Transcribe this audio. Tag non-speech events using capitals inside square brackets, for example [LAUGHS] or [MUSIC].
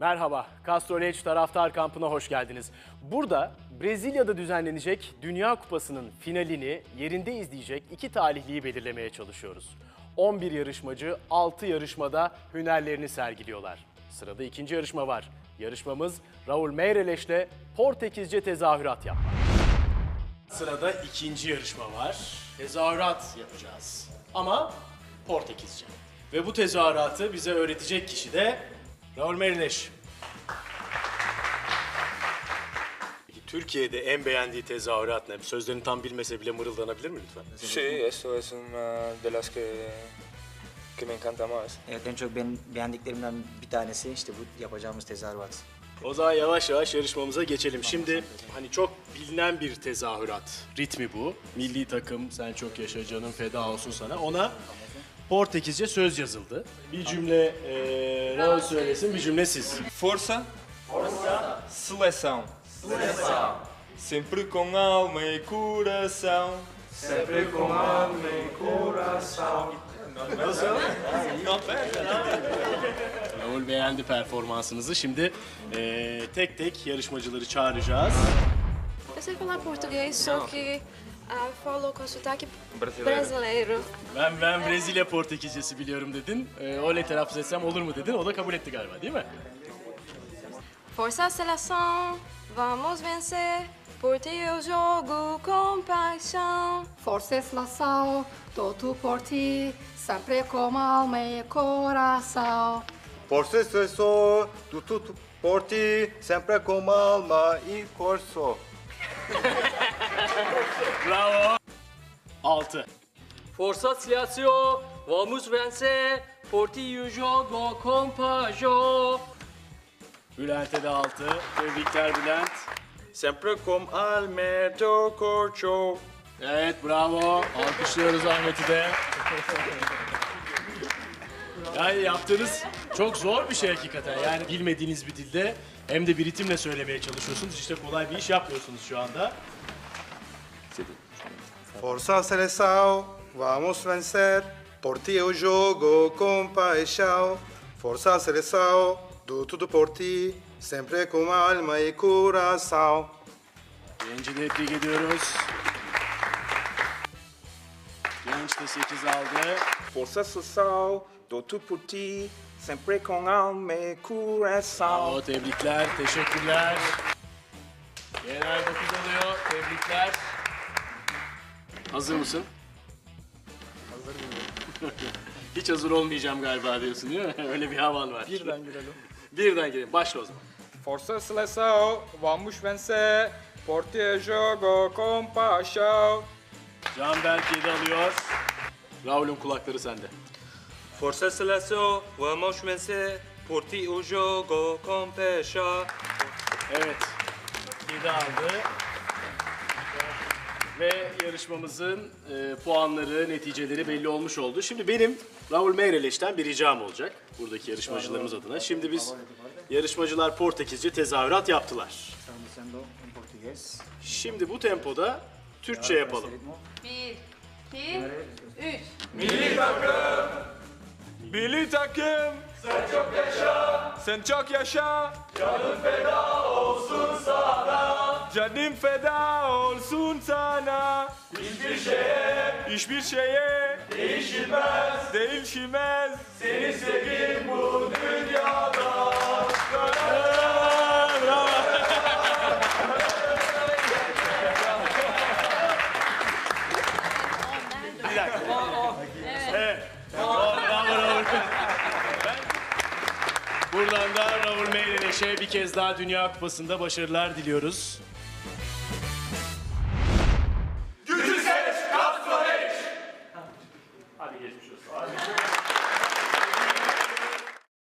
Merhaba, Castro Edge taraftar kampına hoş geldiniz. Burada Brezilya'da düzenlenecek Dünya Kupası'nın finalini yerinde izleyecek iki talihliyi belirlemeye çalışıyoruz. 11 yarışmacı 6 yarışmada hünerlerini sergiliyorlar. Sırada ikinci yarışma var. Yarışmamız Raul Meireles Portekizce tezahürat yapmak. Sırada ikinci yarışma var. Tezahürat yapacağız. Ama Portekizce. Ve bu tezahüratı bize öğretecek kişi de Raul Merileş. Türkiye'de en beğendiği tezahürat ne? Sözlerini tam bilmese bile mırıldanabilir mi lütfen? Sí, esto es una de las que, que me encanta más. Evet en çok benim beğendiklerimden bir tanesi işte bu yapacağımız tezahürat. O zaman yavaş yavaş yarışmamıza geçelim. Şimdi hani çok bilinen bir tezahürat. Ritmi bu. Milli takım sen çok yaşa canım feda olsun sana. Ona Portekizce söz yazıldı. Bir cümle eee Raul söylesin, bir cümle siz. Força. Força. Seleção. Seleção. Sempre com alma e coração. Sempre com alma e coração. Nasıl? Raul beğendi performansınızı. Şimdi eee, tek tek yarışmacıları çağıracağız. Eu sei falar português, só que ah, falou com sotaque Brasileiro. brasileiro. Ben ben Brezilya Portekizcesi biliyorum dedin. Eee öyle telaffuz etsem olur mu dedin. O da kabul etti galiba değil mi? Força seleção, vamos vencer. Por ti eu jogo com paixão. Força Seleção, todo por ti, sempre com alma e coração. Força Seleção, tu tudo por ti, sempre com alma e corso. [LAUGHS] Bravo. 6. Força Seleção, vamos vencer. Por ti eu jogo com paixão. Bülent'e de 6. Tebrikler Bülent. Sempre com alma e corcho. Evet bravo. Alkışlıyoruz Ahmet'i de. [LAUGHS] Yani yaptığınız çok zor bir şey hakikaten. Yani bilmediğiniz bir dilde hem de bir ritimle söylemeye çalışıyorsunuz. İşte kolay bir iş yapmıyorsunuz şu anda. Força Seleção, vamos vencer. Por ti eu jogo com paixão. Força Seleção, do tudo por ti, sempre com alma e coração. Genci de tebrik ediyoruz. De 8 aldı. Força Seleção, do tudo por ti, sempre com alma e coração. Bravo, tebrikler, teşekkürler. Genel 9 alıyor, tebrikler. Hazır mısın? Hazır [LAUGHS] Hiç hazır olmayacağım galiba diyorsun değil mi? [LAUGHS] Öyle bir havan var. Birden girelim. [LAUGHS] Birden girelim. Başla o zaman. Força Seleção, vamos vencer. Por ti eu jogo com paixão. Can Berk 7 alıyor. Raul'un kulakları sende. Força Seleção, vamos vencer. Por ti eu jogo com paixão. Evet. 7 aldı. Ve yarışmamızın e, puanları, neticeleri belli olmuş oldu. Şimdi benim Raul Meireles'ten bir ricam olacak. Buradaki yarışmacılarımız adına. Şimdi biz yarışmacılar Portekizce tezahürat yaptılar. Şimdi bu tempoda Türkçe yapalım. Bir, iki, üç. Milli takım. Sen çok yaşa. Sen çok yaşa. Canım feda olsun sana. Canım feda olsun sana. Hiçbir şeye. Hiçbir şeye. Değişilmez. Değişilmez. Seni seveyim bu dünyada. Buradan da Raul Meireles'e bir kez daha Dünya Kupası'nda başarılar diliyoruz.